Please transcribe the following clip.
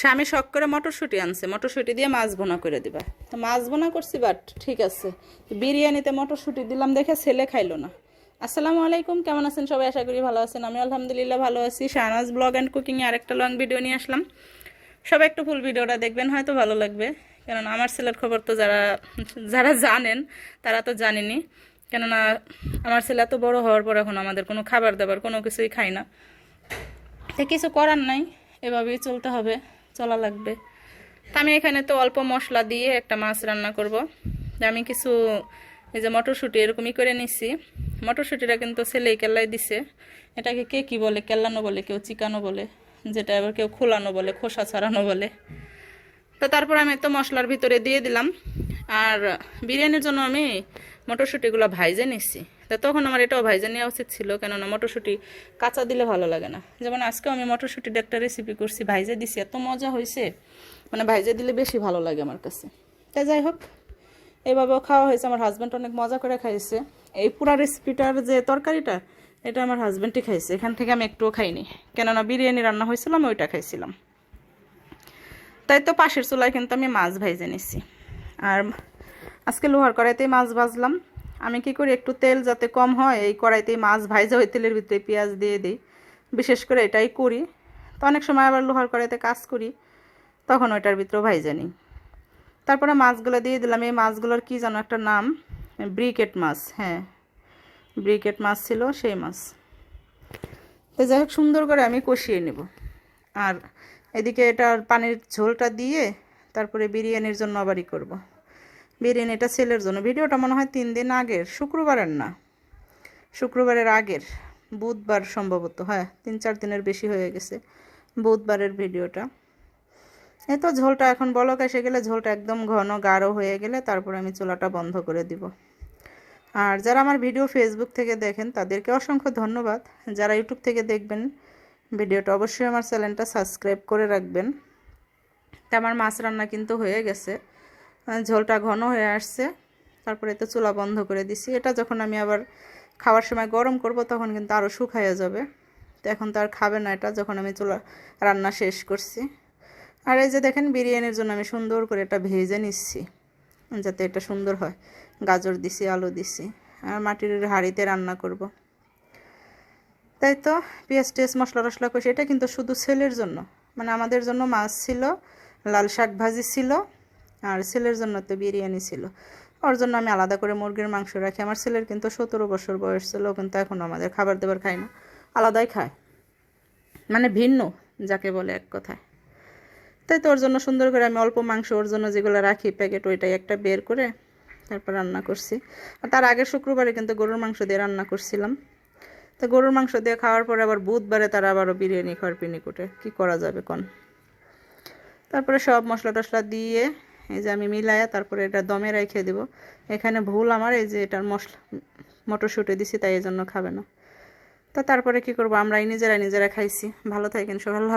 স্বামী শখ করে মটরশুঁটি আনছে, মটরশুঁটি দিয়ে মাছ বোনা করে দিবা। তো মাছ বোনা করছি বাট ঠিক আছে। বিরিয়ানিতে মটরশুঁটি দিলাম দেখে ছেলে খাইলো না। আসসালামু আলাইকুম, কেমন আছেন সবাই? আশা করি ভালো আছেন। আমি আলহামদুলিল্লাহ ভালো আছি। শাহনাজ ব্লগ অ্যান্ড কুকিংয়ে আরেকটা লং ভিডিও নিয়ে আসলাম। সবাই একটু ফুল ভিডিওটা দেখবেন, হয়তো ভালো লাগবে। কেননা আমার ছেলের খবর তো যারা যারা জানেন, তারা তো জানেনি। কেননা আমার ছেলে তো বড় হওয়ার পর এখন আমাদের কোনো খাবার দাবার কোনো কিছুই খায় না। তো কিছু করার নাই, এভাবেই চলতে হবে। চলা লাগবে। আমি এখানে তো অল্প মশলা দিয়ে একটা মাছ রান্না করব। যে আমি কিছু এই যে মটরশুঁটি এরকমই করে নিছি। মটরশুঁটিটা কিন্তু ছেলেই কেল্লাই দিছে। এটাকে কে কি বলে? কেল্লানো বলে, কেউ চিকানো বলে, যেটা আবার কেউ খোলানো বলে, খোসা ছাড়ানো বলে। তো তারপর আমি তো মশলার ভিতরে দিয়ে দিলাম। আর বিরিয়ানির জন্য আমি মটরশুঁটিগুলো ভাইজে নিচ্ছি তা তখন আমার এটাও ভাইজে নেওয়া উচিত ছিল, কেননা মটরশুঁটি কাঁচা দিলে ভালো লাগে না। যেমন আজকেও আমি মটরশুঁটির একটা রেসিপি করছি, ভাইজে দিছি, এত মজা হয়েছে মানে ভাইজে দিলে বেশি ভালো লাগে আমার কাছে। তাই যাই হোক এইভাবেও খাওয়া হয়েছে। আমার হাজব্যান্ড অনেক মজা করে খাইছে। এই পুরা রেসিপিটার যে তরকারিটা, এটা আমার হাজব্যান্ডই খাইছে। এখান থেকে আমি একটুও খাইনি। কেননা বিরিয়ানি রান্না হয়েছিল, আমি ওইটা খাইছিলাম। তাই তো পাশের চুলায় কিন্তু আমি মাছ ভাইজে নিছি। আর আজকে লোহার কড়াইতেই মাছ ভাজলাম। আমি কি করি, একটু তেল যাতে কম হয়, এই কড়াইতেই মাছ ভাইজা ওই তেলের ভিতরে পেঁয়াজ দিয়ে দিই। বিশেষ করে এটাই করি। তো অনেক সময় আবার লোহার কড়াইতে কাজ করি, তখন ওইটার ভিতরেও ভাইজা নিই। তারপরে মাছগুলো দিয়ে দিলাম। এই মাছগুলোর কি যেন একটা নাম? ব্রিকেট মাছ হ্যাঁ। ব্রিকেট মাছ ছিল, সেই মাছ। তো যাই হোক, সুন্দর করে আমি কষিয়ে নেব। আর এদিকে এটার পানির ঝোলটা দিয়ে তারপরে বিরিয়ানির জন্য আবারই করব। বিরিয়ানিটা ছেলের জন্য। ভিডিওটা মনে হয় তিন দিন আগের। শুক্রবারের না। শুক্রবারের আগের। বুধবার সম্ভবত। হ্যাঁ তিন চার দিনের বেশি হয়ে গেছে বুধবারের ভিডিওটা। এই তো ঝোলটা এখন বলক এসে গেলে ঝোলটা একদম ঘন গাঢ় হয়ে গেলে তারপর আমি চুলাটা বন্ধ করে দিব। আর যারা আমার ভিডিও ফেসবুক থেকে দেখেন, তাদেরকে অসংখ্য ধন্যবাদ। যারা ইউটিউব থেকে দেখবেন, ভিডিওটা অবশ্যই আমার চ্যানেলটা সাবস্ক্রাইব করে রাখবেন। তা আমার মাছ রান্না কিন্তু হয়ে গেছে। ঝোলটা ঘন হয়ে আসছে। তারপরে তো চুলা বন্ধ করে দিছি। এটা যখন আমি আবার খাওয়ার সময় গরম করব, তখন কিন্তু আরও শুকাইয়া যাবে। তো এখন তো আর খাবে না এটা, যখন আমি চুলা রান্না শেষ করছি। আর এই যে দেখেন, বিরিয়ানির জন্য আমি সুন্দর করে এটা ভেজে নিচ্ছি, যাতে এটা সুন্দর হয়। গাজর দিছি, আলু দিছি, আর মাটির হাঁড়িতে রান্না করব। তাই তো পেঁয়াজ টেস্ট মশলা টশলা কষে, এটা কিন্তু শুধু ছেলের জন্য। মানে আমাদের জন্য মাছ ছিল লাল শাক ভাজি ছিল আর ছেলের জন্য তো বিরিয়ানি ছিল। ওর জন্য আমি আলাদা করে মুরগির মাংস রাখি। আমার ছেলের কিন্তু সতেরো বছর বয়স ছিল, কিন্তু এখন আমাদের খাবার দাবার খায় না। আলাদাই খায়। মানে ভিন্ন, যাকে বলে এক কথায়। তাই তো ওর জন্য সুন্দর করে আমি অল্প মাংস ওর জন্য যেগুলো রাখি, প্যাকেট ওইটাই একটা বের করে তারপর রান্না করছি। আর তার আগের শুক্রবারে কিন্তু গরুর মাংস দিয়ে রান্না করছিলাম। তো গরুর মাংস দিয়ে খাওয়ার পরে আবার বুধবারে তারা আবারও বিরিয়ানি খাওয়ার পিনি পিনিকুটে। কী করা যাবে কোন? তারপরে সব মশলা টশলা দিয়ে এই যে আমি মিলায়া তারপরে এটা দমে রেখে দেব। এখানে ভুল আমার, এই যে এটার মশলা, মটরশুঁটি দিছি, তাই এই জন্য খাবে না। তা তারপরে কি করব? আমরাই নিজেরা নিজেরা খাইছি। ভালো থাকেন সবাই আল্লাহ